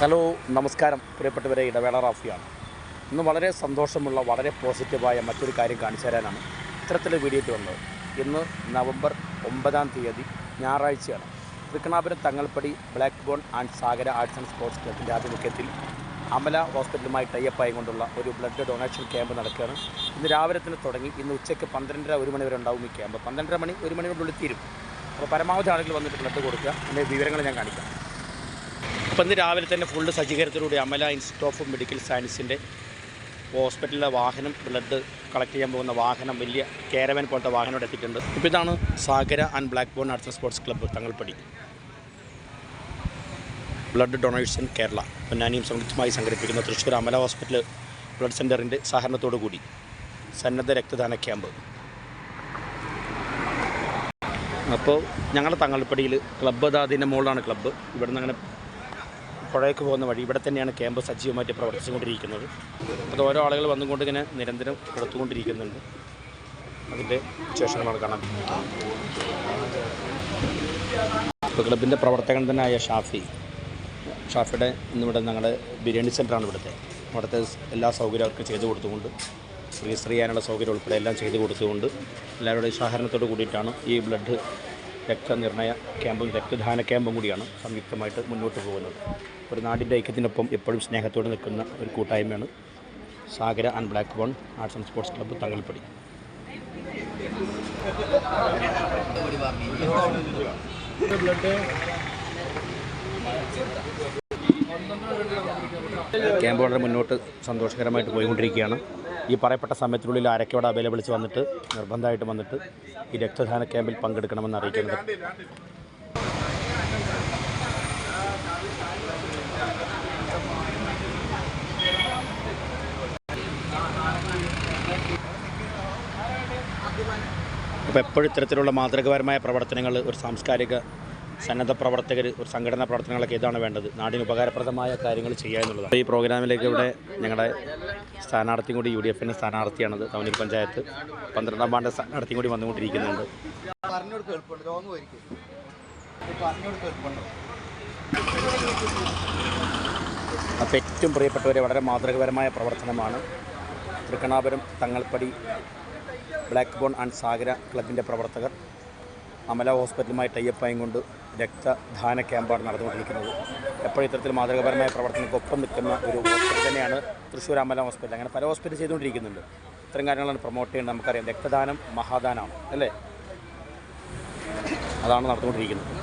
Hello നമസ്കാരം. പ്രിയപ്പെട്ടവരെ ഇടവേള റാഫിയാണ്. ഇന്ന് വളരെ സന്തോഷമുള്ള വളരെ പോസിറ്റീവായ മറ്റൊരു കാര്യം കാണിച്ചു തരാനാണ് ഇത്തരത്തിൽ വീഡിയോ ഇട്ട് വന്നത്. ഇന്ന് നവംബർ ഒമ്പതാം തീയതി ഞായറാഴ്ചയാണ്. Thrikkanapuram Thangalppadi black bone and Sagara arts and sports ക്ലബിന്റെ ആഭിമുഖ്യത്തിൽ അമല ഹോസ്പിറ്റലുമായി ടൈപ്പ് ആയിക്കൊണ്ടുള്ള ഒരു ബ്ലഡ് ഡൊണേഷൻ ക്യാമ്പ് നടക്കുകയാണ്. ഇന്ന് രാവിലെ തന്നെ തുടങ്ങി. ഇന്ന് ഉച്ചയ്ക്ക് പന്ത്രണ്ടര ഒരു മണി വരെ ഉണ്ടാവും ഈ ക്യാമ്പ് പന്ത്രണ്ടര മണി ഒരു മണിയോടുള്ളിൽ തീരും. അപ്പോൾ പരമാവധി ആളുകൾ വന്നിട്ട് ബ്ലഡ് കൊടുക്കുക. അതിന്റെ വിവരങ്ങൾ ഞാൻ കാണിക്കാം. അപ്പം ഇന്ന് രാവിലെ തന്നെ ഫുള്ള് സജ്ജീകരണത്തിലൂടെ അമല ഇൻസ്റ്റിറ്റ്യൂട്ട് ഓഫ് മെഡിക്കൽ സയൻസിന്റെ ഹോസ്പിറ്റലിലെ വാഹനം ബ്ലഡ് കളക്ട് ചെയ്യാൻ പോകുന്ന വാഹനം വലിയ കേരവൻ പോലത്തെ വാഹനം ഇവിടെ എത്തിയിട്ടുണ്ട്. ഇപ്പോൾ ഇതാണ് Sagara and black bone arts sports club Thangalppadi. Blood donation Kerala. പൊന്നാനിയും സംയുക്തമായി സംഘടിപ്പിക്കുന്ന തൃശ്ശൂർ അമല ഹോസ്പിറ്റൽ ബ്ലഡ് സെന്ററിന്റെ സഹകരണത്തോടു കൂടി. സന്നദ്ധ രക്തദാന ക്യാമ്പ് അപ്പോൾ ഞങ്ങളുടെ തങ്ങൾപ്പടിയിൽ ക്ലബ്ബ് അതാ അതിന്റെ മുകളിലാണ് ക്ലബ്ബ് ഇവിടെ നിന്ന് അങ്ങനെ പുഴയ്ക്ക് പോകുന്ന വഴി ഇവിടെ തന്നെയാണ് ക്യാമ്പ് സജീവമായിട്ട് പ്രവർത്തിച്ചുകൊണ്ടിരിക്കുന്നത്. അത് ഓരോ ആളുകൾ വന്നുകൊണ്ട് ഇങ്ങനെ നിരന്തരം കൊടുത്തുകൊണ്ടിരിക്കുന്നുണ്ട്. അതിന്റെ വിശേഷങ്ങളാണ് ഇപ്പോൾ ക്ലബിന്റെ പ്രവർത്തകൻ തന്നെയായ ഷാഫി. ഷാഫിയുടെ ഇന്നിവിടെ ഞങ്ങളുടെ ബിരിയാണി സെന്ററാണ് ഇവിടുത്തെ. അവിടുത്തെ എല്ലാ സൗകര്യം അവർക്ക് ചെയ്തു കൊടുത്തുകൊണ്ട് ഫ്രീസ് ചെയ്യാനുള്ള സൗകര്യം ഉൾപ്പെടെ എല്ലാം ചെയ്തു കൊടുത്തുകൊണ്ട് എല്ലാവരുടെയും സഹകരണത്തോട് കൂടിയിട്ടാണ് ഈ ബ്ലഡ് രക്തനിർണയ ക്യാമ്പും രക്തദാന ക്യാമ്പും കൂടിയാണ് സംയുക്തമായിട്ട് മുന്നോട്ട് പോകുന്നത്. ഒരു നാടിന്റെ ഐക്യത്തിനൊപ്പം എപ്പോഴും സ്നേഹത്തോടെ നിൽക്കുന്ന ഒരു കൂട്ടായ്മയാണ് Sagara and black bone arts and sports club Thangalppadi. Camp വളരെ മുന്നോട്ട് സന്തോഷകരമായിട്ട് പോയിക്കൊണ്ടിരിക്കുകയാണ്. ഈ പറയപ്പെട്ട സമയത്തിനുള്ളിൽ ആരൊക്കെ അവിടെ അവൈലബിളിച്ച് വന്നിട്ട് നിർബന്ധമായിട്ട് വന്നിട്ട് ഈ രക്തദാന ക്യാമ്പിൽ പങ്കെടുക്കണമെന്ന് അറിയിക്കുന്നത്. അപ്പോൾ എപ്പോഴും ഇത്തരത്തിലുള്ള മാതൃകപരമായ പ്രവർത്തനങ്ങൾ ഒരു സാംസ്കാരിക സന്നദ്ധ പ്രവർത്തകർ ഒരു സംഘടനാ പ്രവർത്തനങ്ങളൊക്കെ ഇതാണ് വേണ്ടത്. നാടിന് ഉപകാരപ്രദമായ കാര്യങ്ങൾ ചെയ്യുക എന്നുള്ളതാണ്. ഈ പ്രോഗ്രാമിലേക്ക് ഇവിടെ ഞങ്ങളുടെ സ്ഥാനാർത്ഥിയും കൂടി യു ഡി എഫിന്റെ സ്ഥാനാർത്ഥിയാണത്. തവനൂർ പഞ്ചായത്ത് പന്ത്രണ്ടാം വാർഡ് സ്ഥാനാർത്ഥിയും കൂടി വന്നുകൊണ്ടിരിക്കുന്നുണ്ട്. അപ്പം അപ്പോൾ ഏറ്റവും പ്രിയപ്പെട്ടവരെ വളരെ മാതൃകപരമായ പ്രവർത്തനമാണ് Thrikkanapuram Thangalppadi black bone and Sagara ക്ലബിന്റെ പ്രവർത്തകർ അമല ഹോസ്പിറ്റലുമായി ടൈപ്പായും കൊണ്ട് രക്തദാന ക്യാമ്പാണ് നടന്നുകൊണ്ടിരിക്കുന്നത്. എപ്പോഴും ഇത്തരത്തിൽ മാതൃകപരമായ പ്രവർത്തനങ്ങൾക്കൊപ്പം നിൽക്കുന്ന ഒരു ഹോസ്പിറ്റൽ തന്നെയാണ് തൃശ്ശൂർ അമല ഹോസ്പിറ്റൽ. അങ്ങനെ പല ഹോസ്പിറ്റൽ ചെയ്തുകൊണ്ടിരിക്കുന്നുണ്ട്. ഇത്തരം കാര്യങ്ങളാണ് പ്രൊമോട്ട് ചെയ്യുന്നത് നമുക്കറിയാം. രക്തദാനം മഹാദാനമാണ് അല്ലേ? അതാണ് നടന്നുകൊണ്ടിരിക്കുന്നത്.